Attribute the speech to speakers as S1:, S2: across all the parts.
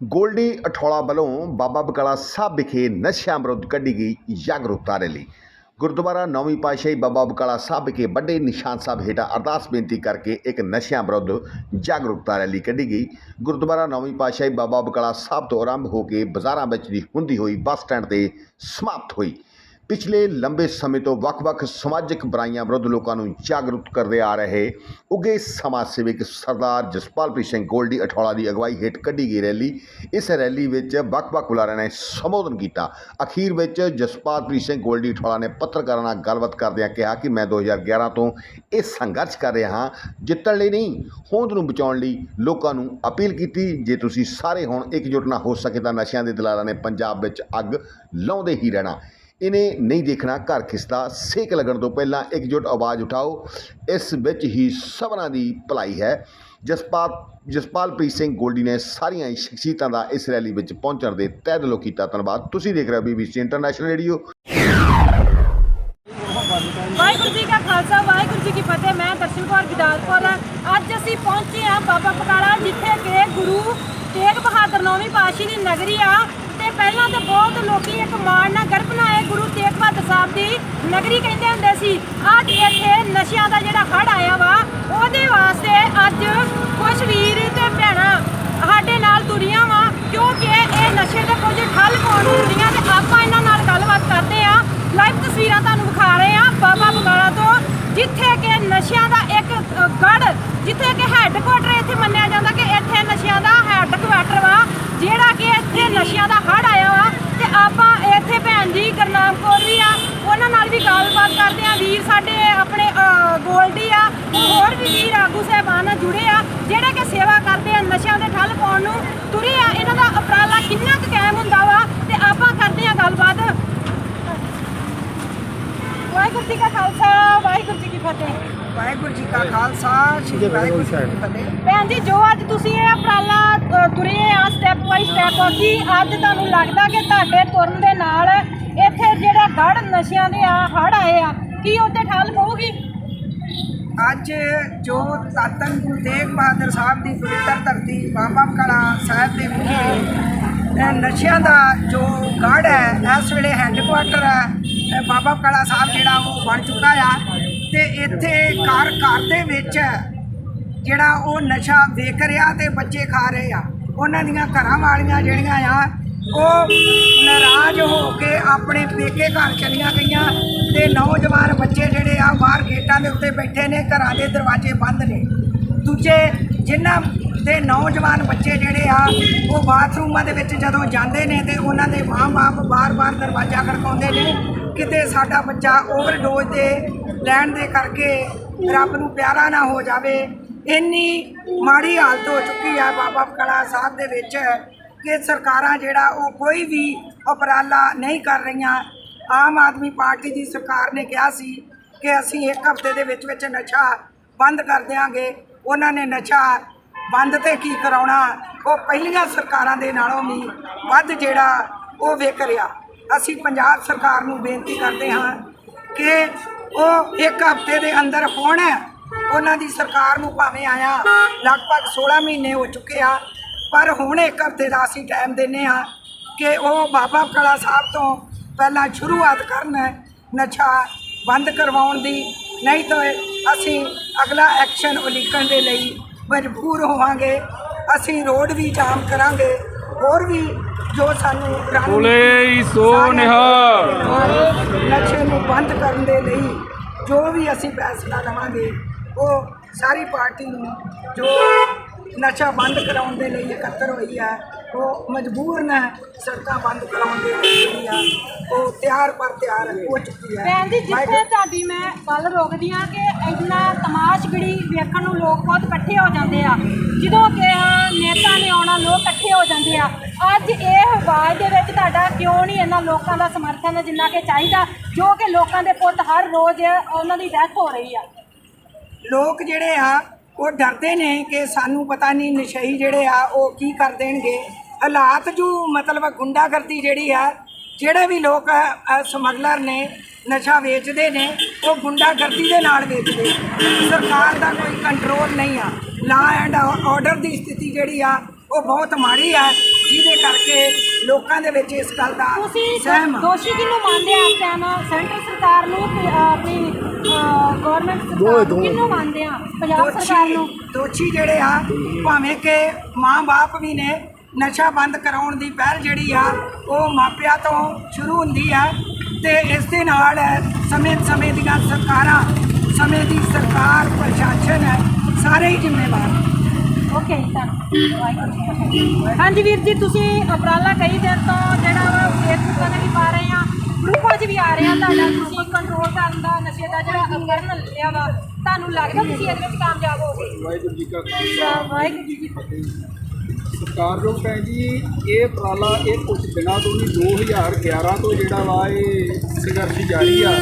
S1: ਗੋਲਡੀ ਅਠੌਲਾ ਵੱਲੋਂ ਬਾਬਾ ਬਕਾਲਾ ਸਾਹਿਬ ਵਿਖੇ ਨਸ਼ਿਆਂ ਵਿਰੁੱਧ ਕੱਢੀ ਗਈ ਜਾਗਰੂਕਤਾ ਰੈਲੀ। ਗੁਰਦੁਆਰਾ ਨੌਵੀਂ ਪਾਤਸ਼ਾਹੀ ਬਾਬਾ ਬਕਾਲਾ ਸਾਹਿਬ ਵਿਖੇ ਵੱਡੇ ਨਿਸ਼ਾਨ ਸਾਹਿਬ ਹੇਠਾਂ ਅਰਦਾਸ ਬੇਨਤੀ ਕਰਕੇ ਇੱਕ ਨਸ਼ਿਆਂ ਵਿਰੁੱਧ ਜਾਗਰੂਕਤਾ ਰੈਲੀ ਕੱਢੀ ਗਈ। ਗੁਰਦੁਆਰਾ ਨੌਵੀਂ ਪਾਤਸ਼ਾਹੀ ਬਾਬਾ ਬਕਾਲਾ ਸਾਹਿਬ ਤੋਂ ਆਰੰਭ ਹੋ ਕੇ ਬਾਜ਼ਾਰਾਂ ਵਿੱਚ ਦੀ ਹੁੰਦੀ ਹੋਈ ਬੱਸ ਸਟੈਂਡ ਤੇ ਸਮਾਪਤ ਹੋਈ। ਪਿਛਲੇ ਲੰਬੇ ਸਮੇਂ ਤੋਂ ਵੱਖ-ਵੱਖ ਸਮਾਜਿਕ ਬੁਰਾਈਆਂ ਵਿਰੁੱਧ ਲੋਕਾਂ ਨੂੰ ਜਾਗਰੂਕ ਕਰਦੇ ਆ ਰਹੇ ਉੱਗੇ ਸਮਾਜ ਸੇਵਕ ਸਰਦਾਰ ਜਸਪਾਲਪ੍ਰੀਤ ਸਿੰਘ ਗੋਲਡੀ ਅਠੌਲਾ ਦੀ ਅਗਵਾਈ ਹੇਠ ਕੱਢੀ ਗਈ ਰੈਲੀ। ਇਸ ਰੈਲੀ ਵਿੱਚ ਵੱਖ-ਵੱਖ ਬੁਲਾਰਿਆਂ ਨੇ ਸੰਬੋਧਨ ਕੀਤਾ। ਅਖੀਰ ਵਿੱਚ ਜਸਪਾਲਪ੍ਰੀਤ ਸਿੰਘ ਗੋਲਡੀ ਅਠੌਲਾ ਨੇ ਪੱਤਰਕਾਰਾਂ ਨਾਲ ਗੱਲਬਾਤ ਕਰਦਿਆਂ ਕਿਹਾ ਕਿ ਮੈਂ 2011 ਤੋਂ ਇਹ ਸੰਘਰਸ਼ ਕਰ ਰਿਹਾ ਹਾਂ, ਜਿੱਤਣ ਲਈ ਨਹੀਂ, ਹੋਂਦ ਨੂੰ ਬਚਾਉਣ ਲਈ ਲੋਕਾਂ ਨੂੰ ਅਪੀਲ ਕੀਤੀ। ਜੇ ਤੁਸੀਂ ਸਾਰੇ ਹੁਣ ਇਕਜੁੱਟ ਨਾ ਹੋ ਸਕੇ ਤਾਂ ਨਸ਼ਿਆਂ ਦੇ ਦਲਾਲਾਂ ਨੇ ਪੰਜਾਬ ਵਿੱਚ ਅੱਗ ਲਾਉਂਦੇ ਹੀ ਰਹਿਣਾ। ਇਹਨੇ ਨਹੀਂ ਦੇਖਣਾ ਘਰ ਖਿਸਦਾ ਸੇਕ ਲੱਗਣ ਤੋਂ ਪਹਿਲਾਂ ਇਕਜੁੱਟ ਆਵਾਜ਼ ਉਠਾਓ ਇਸ ਵਿੱਚ ਹੀ ਸਭਨਾਂ ਦੀ ਭਲਾਈ ਹੈ ਜਸਪਾਲ ਜਸਪਾਲਪ੍ਰੀਤ ਸਿੰਘ ਗੋਲਡੀ ਨੇ ਸਾਰੀਆਂ ਹੀ ਸ਼ਖਸੀਅਤਾਂ ਦਾ ਇਸ ਰੈਲੀ ਵਿੱਚ ਪਹੁੰਚਣ ਦੇ ਤਹਿ ਦਿਲੋਂ ਕੀਤਾ ਧੰਨਵਾਦ ਤੁਸੀਂ ਦੇਖ ਰਹੇ ਹੋ BBC international radio
S2: Waheguru ji ਕਾ ਖਾਲਸਾ, ਵਾਹਿਗੁਰੂ ਜੀ ਕੀ ਫਤਿਹ। ਮੈਂ ਦਰਸ਼ਨ ਕੌਰ ਗਿਦਾਲਪੁਰ ਅੱਜ ਅਸੀਂ ਪਹੁੰਚੇ ਹਾਂ ਬਾਬਾ ਪਕਾਲਾ ਜਿੱਥੇ ਕਿ ਗੁਰੂ ਤੇਗ ਬਹਾਦਰ ਨੌਵੀਂ ਪਾਤਸ਼ਾਹੀ ਦੀ ਨਗਰੀ ਆ। ਤੇ ਪਹਿਲਾਂ ਤਾਂ ਬਹੁਤ ਲੋਕੀ ਇੱਕ ਮਾਣ ਨਾਲ ਗਰਭ ਨਾਲ ਗੁਰੂ ਤੇਗ ਬਹਾਦਰ ਸਾਹਿਬ ਦੀ ਨਗਰੀ ਕਹਿੰਦੇ ਹੁੰਦੇ ਸੀ। ਅੱਜ ਇੱਥੇ ਨਸ਼ਿਆਂ ਦਾ ਜਿਹੜਾ ਹੜ ਆਇਆ ਵਾ, ਉਹਦੇ ਵਾਸਤੇ ਅੱਜ ਕੁਝ ਵੀਰ ਤੇ ਭੈਣਾਂ ਸਾਡੇ ਨਾਲ ਤੁਰੀਆਂ ਵਾ, ਕਿਉਂਕਿ ਇਹ ਨਸ਼ੇ ਦੇ ਕੁਝ ਠੱਲ ਪਾਉਣ ਨੂੰ ਤੇ ਆਪਾਂ ਇਹਨਾਂ ਨਾਲ ਗੱਲਬਾਤ ਕਰਦੇ ਆ ਲਾਈਵ ਤਸਵੀਰਾਂ ਤੁਹਾਨੂੰ ਵਿਖਾ ਰਹੇ ਆ ਬਾਬਾ ਬਗਾਲਾ ਤੋਂ, ਜਿੱਥੇ ਕਿ ਨਸ਼ਿਆਂ ਦਾ ਇੱਕ ਗੜ ਜਿੱਥੇ ਕਿ ਹੈੱਡਕੁਆਟਰ ਇੱਥੇ ਮੰਨਿਆ ਜਾਂਦਾ ਕਿ ਇੱਥੇ ਨਸ਼ਿਆਂ ਦਾ ਹੈੱਡਕੁਆਟਰ ਵਾ ਜਿਹੜਾ ਕਿ ਇੱਥੇ ਨਸ਼ਿਆਂ ਦਾ ਹੜ ਆਇਆ ਵਾ ਤੇ ਆਪਾਂ ਇੱਥੇ ਭੈਣ ਜੀ ਗਰਨਾਮ ਕੌਰ ਵੀ ਆ ਉਹਨਾਂ ਨਾਲ ਵੀ ਗੱਲਬਾਤ ਕਰਦੇ ਆ ਵੀਰ ਸਾਡੇ ਆਪਣੇ ਗੋਲਡੀ ਆ ਹੋਰ ਵੀ ਵੀਰ ਆਗੂ ਸਾਹਿਬਾਨ ਨਾਲ ਜੁੜੇ ਆ ਜਿਹੜੇ ਕਿ ਸੇਵਾ ਕਰਦੇ ਆ ਨਸ਼ਿਆਂ ਦੇ ਠੱਲ ਪਾਉਣ ਨੂੰ ਤੁਰੇ ਆ ਇਹਨਾਂ ਦਾ ਉਪਰਾਲਾ ਕਿੰਨਾ ਕੁ ਕਾਇਮ ਹੁੰਦਾ ਵਾ ਤੇ ਆਪਾਂ ਕਰਦੇ ਆ ਗੱਲਬਾਤ। ਵਾਹਿਗੁਰੂ ਜੀ ਕਾ ਖਾਲਸਾ ਵਾਹਿਗੁਰੂ ਜੀ ਕੀ ਫਤਿਹ।
S3: ਵਾਹਿਗੁਰੂ ਜੀ ਕਾ ਖਾਲਸਾ ਸ੍ਰੀ ਵਾਹਿਗੁਰੂ ਜੀ ਕੀ ਫਤਿਹ।
S2: ਭੈਣ ਜੀ ਜੋ ਅੱਜ ਤੁਸੀਂ ਇਹ ਉਪਰਾਲਾ ਤੁਰੇ ਆ ਸਟੈਪ ਬਾਈ ਸਟੈਪ ਕੀ ਅੱਜ ਤੁਹਾਨੂੰ ਲੱਗਦਾ ਕਿ ਤੁਹਾਡੇ ਤੁਰਨ ਦੇ ਨਾਲ ਇੱਥੇ ਜਿਹੜਾ ਗੜ ਨਸ਼ਿਆਂ ਦੇ ਆ ਹੜ ਆਏ ਆ ਕੀ ਉੱਤੇ ਠੱਲ ਪਊਗੀ?
S3: ਅੱਜ ਜੋ ਤਾਤਨ ਗੁਰੂ ਤੇਗ ਬਹਾਦਰ ਸਾਹਿਬ ਦੀ ਪਵਿੱਤਰ ਧਰਤੀ ਬਾਬਾ ਕਲਾ ਸਾਹਿਬ ਦੇ ਵਿਖੇ ਨਸ਼ਿਆਂ ਦਾ ਜੋ ਗੜ ਹੈ, ਇਸ ਵੇਲੇ ਹੈੱਡਕੁਆਟਰ ਹੈ ਬਾਬਾ ਕਲਾ ਸਾਹਿਬ ਜਿਹੜਾ ਉਹ ਬਣ ਚੁੱਕਾ ਆ ਤੇ ਇੱਥੇ ਘਰ ਘਰ ਦੇ ਵਿੱਚ ਜਿਹੜਾ ਉਹ ਨਸ਼ਾ ਵੇਖ ਰਿਹਾ ਤੇ ਬੱਚੇ ਖਾ ਰਹੇ ਆ। ਉਹਨਾਂ ਦੀਆਂ ਘਰਾਂ ਵਾਲੀਆਂ ਜਿਹੜੀਆਂ ਆ ਉਹ ਨਾਰਾਜ਼ ਹੋ ਕੇ ਆਪਣੇ ਪੇਕੇ ਘਰ ਚਲੀਆਂ ਗਈਆਂ ਤੇ ਨੌਜਵਾਨ ਬੱਚੇ ਜਿਹੜੇ ਆ ਬਾਹਰ ਗੇਟਾਂ ਦੇ ਉੱਤੇ ਬੈਠੇ ਨੇ, ਘਰਾਂ ਦੇ ਦਰਵਾਜ਼ੇ ਬੰਦ ਨੇ। ਦੂਜੇ ਜਿਨ੍ਹਾਂ ਦੇ ਨੌਜਵਾਨ ਬੱਚੇ ਜਿਹੜੇ ਆ, ਉਹ ਬਾਥਰੂਮਾਂ ਦੇ ਵਿੱਚ ਜਦੋਂ ਜਾਂਦੇ ਨੇ ਤੇ ਉਹਨਾਂ ਦੇ ਮਾਂ-ਬਾਪ ਬਾਰ-ਬਾਰ ਦਰਵਾਜ਼ਾ ਖੜਕਾਉਂਦੇ ਨੇ, ਕਿਤੇ ਸਾਡਾ ਬੱਚਾ ਓਵਰਡੋਜ਼ ਦੇ ਲੈਣ ਦੇ ਕਰਕੇ ਰੱਬ ਨੂੰ ਪਿਆਰਾ ਨਾ ਹੋ ਜਾਵੇ, ਇੰਨੀ ਮਾੜੀ ਹਾਲਤ ਹੋ ਚੁੱਕੀ ਆ ਬਾਬਾ ਕਲਾ ਸਾਹਿਬ ਦੇ ਵਿੱਚ। ਕਿ ਸਰਕਾਰਾਂ ਜਿਹੜਾ ਉਹ ਕੋਈ ਵੀ ਉਪਰਾਲਾ ਨਹੀਂ ਕਰ ਰਹੀਆਂ। ਆਮ ਆਦਮੀ ਪਾਰਟੀ ਦੀ ਸਰਕਾਰ ਨੇ ਕਿਹਾ ਸੀ ਕਿ ਅਸੀਂ ਇੱਕ ਹਫ਼ਤੇ ਦੇ ਵਿੱਚ ਵਿੱਚ ਨਸ਼ਾ ਬੰਦ ਕਰ ਦਿਆਂਗੇ। ਉਹਨਾਂ ਨੇ ਨਸ਼ਾ ਬੰਦ ਤੇ ਕੀ ਕਰਾਉਣਾ? ਉਹ ਪਹਿਲੀਆਂ ਸਰਕਾਰਾਂ ਦੇ ਨਾਲੋਂ ਵੀ ਵੱਧ ਜਿਹੜਾ ਉਹ ਵਿਕ ਰਿਹਾ। ਅਸੀਂ ਪੰਜਾਬ ਸਰਕਾਰ ਨੂੰ ਬੇਨਤੀ ਕਰਦੇ ਹਾਂ ਕਿ ਉਹ ਇੱਕ ਹਫ਼ਤੇ ਦੇ ਅੰਦਰ ਹੋਣ ਉਹਨਾਂ ਦੀ ਸਰਕਾਰ ਨੂੰ ਭਾਵੇਂ ਆਇਆ, ਲਗਭਗ 16 ਮਹੀਨੇ ਹੋ ਚੁੱਕੇ ਆ। ਪਰ ਹੁਣ ਇੱਕ ਹਫ਼ਤੇ ਦਾ ਅਸੀਂ ਟਾਈਮ ਦਿੰਨੇ ਆ ਕਿ ਉਹ ਬਾਬਾ ਕਲਾ ਸਾਹਿਬ ਤੋਂ ਪਹਿਲਾਂ ਸ਼ੁਰੂਆਤ ਕਰਨ ਨਸ਼ਾ ਬੰਦ ਕਰਵਾਉਣ ਦੀ ਨਹੀਂ ਤਾਂ ਅਸੀਂ ਅਗਲਾ ਐਕਸ਼ਨ ਉਲੀਕਣ ਦੇ ਲਈ ਮਜਬੂਰ ਹੋਵਾਂਗੇ ਅਸੀਂ ਰੋਡ ਵੀ ਜਾਮ ਕਰਾਂਗੇ ਹੋਰ ਵੀ ਜੋ ਸਾਨੂੰ
S4: ਬੋਲੇ ਸੋ ਨਿਹਾਲ।
S3: ਨਸ਼ੇ ਨੂੰ ਬੰਦ ਕਰਨ ਦੇ ਲਈ ਜੋ ਵੀ ਅਸੀਂ ਫੈਸਲਾ ਲਵਾਂਗੇ ਉਹ ਸਾਰੀ ਪਾਰਟੀ ਨੂੰ ਜੋ ਨਸ਼ਾ ਬੰਦ ਕਰਾਉਣ ਦੇ ਲਈ ਇਕੱਤਰ ਹੋਈ ਹੈ ਉਹ ਮਜਬੂਰ ਨੇ ਸੜਕਾਂ ਬੰਦ ਕਰਾਉਣ ਦੇ ਲਈ ਜਿਹੜੀ ਆ ਉਹ ਤਿਆਰ ਪਰ ਤਿਆਰ ਹੋ ਚੁੱਕੀ ਹੈ
S2: ਭੈਣ ਜੀ ਜਿੱਥੇ ਤੁਹਾਡੀ ਮੈਂ ਗੱਲ ਰੋਕਦੀ ਆ ਕਿ ਇੰਨਾ ਤਮਾਸ਼ਗੜੀ ਵੇਖਣ ਨੂੰ ਲੋਕ ਬਹੁਤ ਇਕੱਠੇ ਹੋ ਜਾਂਦੇ ਆ। ਜਦੋਂ ਕਿ ਨੇਤਾ ਨੇ ਆਉਣਾ ਲੋਕ ਇਕੱਠੇ ਹੋ ਜਾਂਦੇ ਆ। ਅੱਜ ਇਹ ਆਵਾਜ਼ ਦੇ ਵਿੱਚ ਤੁਹਾਡਾ ਕਿਉਂ ਨਹੀਂ ਇਹਨਾਂ ਲੋਕਾਂ ਦਾ ਸਮਰਥਨ ਜਿੰਨਾ ਕਿ ਚਾਹੀਦਾ ਜੋ ਕਿ ਲੋਕਾਂ ਦੇ ਪੁੱਤ ਹਰ ਰੋਜ਼ ਉਹਨਾਂ ਦੀ ਡੈਥ ਹੋ ਰਹੀ ਆ?
S3: ਲੋਕ ਜਿਹੜੇ ਆ ਉਹ ਡਰਦੇ ਨੇ ਕਿ ਸਾਨੂੰ ਪਤਾ ਨਹੀਂ ਨਸ਼ਈ ਜਿਹੜੇ ਆ ਉਹ ਕੀ ਕਰ ਦੇਣਗੇ। ਹਾਲਾਤ ਜੋ ਮਤਲਬ ਗੁੰਡਾਗਰਦੀ ਜਿਹੜੀ ਆ ਜਿਹੜੇ ਵੀ ਲੋਕ ਅ, ਸਮਗਲਰ ਨੇ ਨਸ਼ਾ ਵੇਚਦੇ ਨੇ ਉਹ ਗੁੰਡਾਗਰਦੀ ਦੇ ਨਾਲ ਵੇਚਦੇ ਸਰਕਾਰ ਦਾ ਕੋਈ ਕੰਟਰੋਲ ਨਹੀਂ ਆ। ਲਾ ਐਂਡ ਆਰਡਰ ਦੀ ਸਥਿਤੀ ਜਿਹੜੀ ਆ ਉਹ ਬਹੁਤ ਮਾੜੀ ਆ। ਜਿਹਦੇ ਕਰਕੇ ਲੋਕਾਂ ਦੇ ਵਿੱਚ ਇਸ ਗੱਲ ਦਾ
S2: ਤੁਸੀਂ
S3: ਸਹਿਮ ਆ।
S2: ਦੋਸ਼ੀ ਕਿਹਨੂੰ ਮੰਨਦੇ ਆ ਇਸ ਟਾਈਮ ਸੈਂਟਰ ਸਰਕਾਰ ਨੂੰ ਤੇ ਆਪਣੀ ਗਵਰਨਮੈਂਟ ਸਰਕਾਰ ਨੂੰ ਕਿਹਨੂੰ ਮੰਨਦੇ ਆ? ਪੰਜਾਬ ਸਰਕਾਰ ਨੂੰ।
S3: ਦੋਸ਼ੀ ਜਿਹੜੇ ਆ ਭਾਵੇਂ ਕਿ ਮਾਂ-ਬਾਪ ਵੀ ਨੇ ਨਸ਼ਾ ਬੰਦ ਕਰਾਉਣ ਦੀ ਪਹਿਲ ਜਿਹੜੀ ਆ ਉਹ ਮਾਪਿਆਂ ਤੋਂ ਸ਼ੁਰੂ ਹੁੰਦੀ ਆ ਤੇ ਇਸ ਦੇ ਨਾਲ ਸਮੇਂ ਸਮੇਂ ਦੀਆਂ ਸਰਕਾਰਾਂ ਸਮੇਂ ਦੀ ਸਰਕਾਰ ਪ੍ਰਸ਼ਾਸਨ ਹੈ ਸਾਰੇ ਹੀ ਜ਼ਿੰਮੇਵਾਰ
S2: ਓਕੇ ਧੰਨਵਾਦ ਹਾਂਜੀ ਵੀਰ ਜੀ ਤੁਸੀਂ ਉਪਰਾਲਾ ਕਈ ਦਿਨ ਤੋਂ ਜਿਹੜਾ ਵਾ ਫੇਸਬੁੱਕ ਤੇ ਵੀ ਪਾ ਰਹੇ ਆ। ਗਰੁੱਪਾਂ 'ਚ ਵੀ ਆ ਰਹੇ ਆ ਤੁਹਾਡਾ ਤੁਸੀਂ ਕੰਟਰੋਲ ਕਰਨ ਦਾ ਨਸ਼ੇ ਦਾ ਜਿਹੜਾ ਅਕਰਨ ਲਿਆ ਵਾ ਤੁਹਾਨੂੰ ਲੱਗਦਾ ਤੁਸੀਂ ਇਹਦੇ ਵਿੱਚ ਕਾਮਯਾਬ ਹੋਗੇ
S5: ਵਾਹਿਗੁਰੂ ਜੀ ਕਾ ਖਾਲਸਾ।
S2: ਵਾਹਿਗੁਰੂ ਜੀ ਕੀ ਫਤਿਹ।
S5: ਸਰਕਾਰ ਜੋ ਭੈਣ ਜੀ ਇਹ ਉਪਰਾਲਾ ਇਹ ਕੁਝ ਦਿਨਾਂ ਤੋਂ ਨਹੀਂ 2011 ਤੋਂ ਜਿਹੜਾ ਵਾ ਇਹ ਸੰਘਰਸ਼ ਜਾਰੀ ਆ।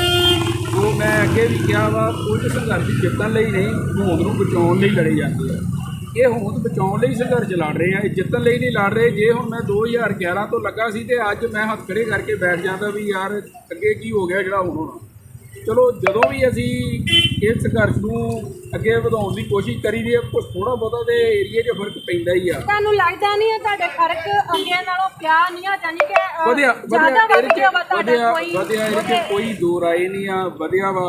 S5: ਜੋ ਮੈਂ ਅੱਗੇ ਵੀ ਕਿਹਾ ਵਾ ਕੁਝ ਸੰਘਰਸ਼ ਜਿੱਤਣ ਲਈ ਨਹੀਂ ਹੋਂਦ ਨੂੰ ਬਚਾਉਣ ਲਈ ਲੜੇ ਜਾਂਦੇ ਆ। ਇਹ ਹੋਂਦ ਬਚਾਉਣ ਲਈ ਸੰਘਰਸ਼ ਲੜ ਰਹੇ ਆ ਇਹ ਜਿੱਤਣ ਲਈ ਨਹੀਂ ਲੜ ਰਹੇ। ਜੇ ਹੁਣ ਮੈਂ 2011 ਤੋਂ ਲੱਗਾ ਸੀ ਤੇ ਅੱਜ ਮੈਂ ਹੱਥ ਖੜੇ ਕਰਕੇ ਬੈਠ ਜਾਂਦਾ ਵੀ ਯਾਰ ਅੱਗੇ ਕੀ ਹੋ ਗਿਆ ਜਿਹੜਾ ਹੁਣ ਹੋਣਾ। ਚਲੋ ਜਦੋਂ ਵੀ ਅਸੀਂ ਇਸ ਸੰਘਰਸ਼ ਨੂੰ ਅੱਗੇ ਵਧਾਉਣ ਦੀ ਕੋਸ਼ਿਸ਼ ਕਰੀ ਦੀ ਹੈ ਕੁਝ ਥੋੜਾ ਬਹੁਤਾ ਤੇ ਏਰੀਏ 'ਚ ਫ਼ਰਕ ਪੈਂਦਾ ਹੀ ਆ।
S2: ਤੁਹਾਨੂੰ ਲੱਗਦਾ ਨਹੀਂ ਹੈ ਤੁਹਾਡੇ ਫ਼ਰਕ ਅੱਗੇ ਨਾਲੋਂ ਪਿਆ ਨਹੀਂ ਆ ਜਾਨੀ ਕਿ
S5: ਵਧਿਆ ਵਧਿਆ ਵਧਿਆ
S2: ਕੋਈ
S5: ਦੋ ਰਾਏ ਨਹੀਂ ਆ ਵਧਿਆ ਵਾ।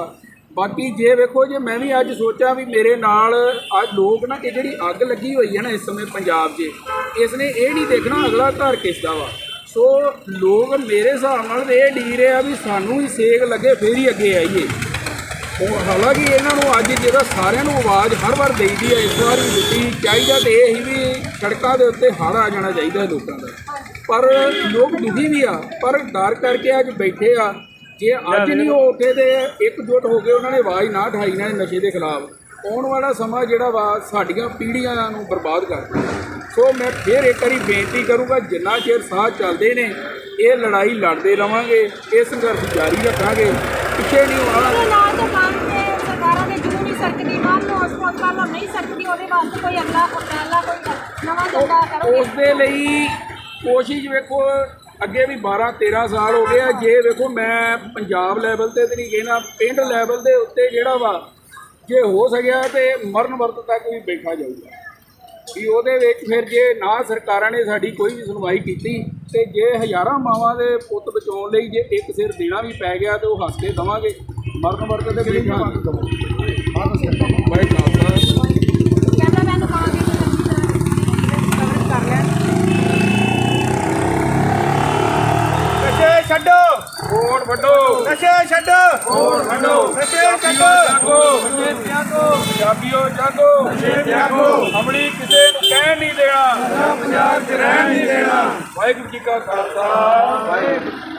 S5: ਬਾਕੀ ਜੇ ਵੇਖੋ ਜੇ, ਮੈਂ ਵੀ ਅੱਜ ਸੋਚਿਆ ਵੀ ਮੇਰੇ ਨਾਲ ਅੱਜ ਲੋਕ ਨਾ ਇਹ ਜਿਹੜੀ ਅੱਗ ਲੱਗੀ ਹੋਈ ਹੈ ਨਾ ਇਸ ਸਮੇਂ ਪੰਜਾਬ 'ਚ ਇਸ ਨੇ ਇਹ ਨਹੀਂ ਦੇਖਣਾ ਅਗਲਾ ਘਰ ਕਿਸ ਦਾ ਵਾ। ਸੋ ਲੋਕ ਮੇਰੇ ਹਿਸਾਬ ਨਾਲ ਇਹ ਡੀ ਰਹੇ ਆ ਵੀ ਸਾਨੂੰ ਹੀ ਸੇਕ ਲੱਗੇ, ਫੇਰ ਹੀ ਅੱਗੇ ਆਈਏ। ਉਹ ਹਾਲਾਂਕਿ ਇਹਨਾਂ ਨੂੰ ਅੱਜ ਜਿਹੜਾ ਸਾਰਿਆਂ ਨੂੰ ਆਵਾਜ਼ ਹਰ ਵਾਰ ਦੇਈਦੀ ਹੈ ਇਸ ਵਾਰ ਵੀ ਦਿੱਤੀ ਚਾਹੀਦਾ ਤੇ ਇਹ ਹੀ ਵੀ ਸੜਕਾਂ ਦੇ ਉੱਤੇ ਹੜ ਆ ਜਾਣਾ ਚਾਹੀਦਾ ਲੋਕਾਂ ਦਾ। ਪਰ ਲੋਕ ਦੁਖੀ ਵੀ ਆ, ਪਰ ਡਰ ਕਰਕੇ ਅੱਜ ਬੈਠੇ ਆ। ਜੇ ਅੱਜ ਨਹੀਂ ਉਹ ਉੱਠੇ ਤੇ ਇਕਜੁੱਟ ਹੋ ਕੇ ਉਹਨਾਂ ਨੇ ਆਵਾਜ਼ ਨਾ ਉਠਾਈ ਨਾ ਨਸ਼ੇ ਦੇ ਖਿਲਾਫ ਆਉਣ ਵਾਲਾ ਸਮਾਂ ਜਿਹੜਾ ਵਾ ਸਾਡੀਆਂ ਪੀੜ੍ਹੀਆਂ ਨੂੰ ਬਰਬਾਦ ਕਰ ਦੇਣਾ ਸੋ ਮੈਂ ਫਿਰ ਇੱਕ ਵਾਰੀ ਬੇਨਤੀ ਕਰੂੰਗਾ ਜਿੰਨਾ ਚਿਰ ਸਾਹ ਚੱਲਦੇ ਨੇ ਇਹ ਲੜਾਈ ਲੜਦੇ ਰਵਾਂਗੇ ਇਹ ਸੰਘਰਸ਼ ਜਾਰੀ ਰੱਖਾਂਗੇ। ਪਿੱਛੇ ਨਹੀਂ ਹੋਣਾ।
S2: ਉਹਦੇ ਨਾਲ ਤਾਂ ਮੰਨ ਕੇ ਸਰਕਾਰਾਂ ਦੇ ਜੂ ਨਹੀਂ ਸਕਦੀ ਮੰਨ ਲਓ ਸਪੋਰਟ ਕਰ ਲਓ ਨਹੀਂ ਸਕਦੀ ਉਹਦੇ ਵਾਸਤੇ ਕੋਈ ਅਗਲਾ ਉਪਰਾਲਾ ਕੋਈ ਨਵਾਂ ਜੰਦਾ ਕਰੋਗੇ।
S5: ਉਸ ਦੇ ਲਈ ਕੋਸ਼ਿਸ਼ ਵੇਖੋ ਅੱਗੇ ਵੀ 12 13 ਸਾਲ ਹੋ ਗਏ ਆ। ਜੇ ਵੇਖੋ ਮੈਂ ਪੰਜਾਬ ਲੈਵਲ ਤੇ ਤੇ ਨਹੀਂ ਕਹਿਣਾ ਪਿੰਡ ਲੈਵਲ ਦੇ ਉੱਤੇ ਜਿਹੜਾ ਵਾ ਜੇ ਹੋ ਸਕਿਆ ਤੇ ਮਰਨ ਵਰਤ ਤੱਕ ਵੀ ਬੈਠਾ ਜਾਊਗਾ। ਵੀ ਉਹਦੇ ਵਿੱਚ ਫਿਰ ਜੇ ਨਾ ਸਰਕਾਰਾਂ ਨੇ ਸਾਡੀ ਕੋਈ ਵੀ ਸੁਣਵਾਈ ਕੀਤੀ ਤੇ ਜੇ ਹਜ਼ਾਰਾਂ ਮਾਵਾਂ ਦੇ ਪੁੱਤ ਬਚਾਉਣ ਲਈ ਜੇ ਇੱਕ ਸਿਰ ਦੇਣਾ ਵੀ ਪੈ ਗਿਆ ਤੇ ਉਹ ਹੱਸ ਕੇ ਦਵਾਂਗੇ। ਮਰਨ ਵਰਤ ਤੇ ਬੈਠਾ। ਬਾਈ ਖਾਲਸਾ
S2: ਕਹਿੰਦਾ ਮੈਂ ਦੁਕਾਨ ਦੀ ਕਵਰ ਕਰ ਲਿਆ
S4: ਨਸ਼ੇ ਛੱਡੋ
S5: ਵੋਟ ਵੱਡੋ।
S4: ਨਸ਼ੇ ਛੱਡੋ।
S5: ਵੋਟ ਵੱਡੋ।
S4: ਨਸ਼ੇ ਛੱਡੋ।
S5: ਜਾਗੋ। ਨਸ਼ੇ ਤਿਆਗੋ। ਪੰਜਾਬੀਓ ਜਾਗੋ। ਨਸ਼ੇ ਤਿਆਗੋ। ਹਮਣੀ ਕਿਸੇ ਨੂੰ ਕਹਿਣ ਨਹੀਂ ਦੇਣਾ। ਪੰਜਾਬ 'ਚ ਰਹਿਣ ਨਹੀਂ ਦੇਣਾ। ਵਾਹਿਗੁਰੂ ਜੀ ਕਾ ਖਾਲਸਾ।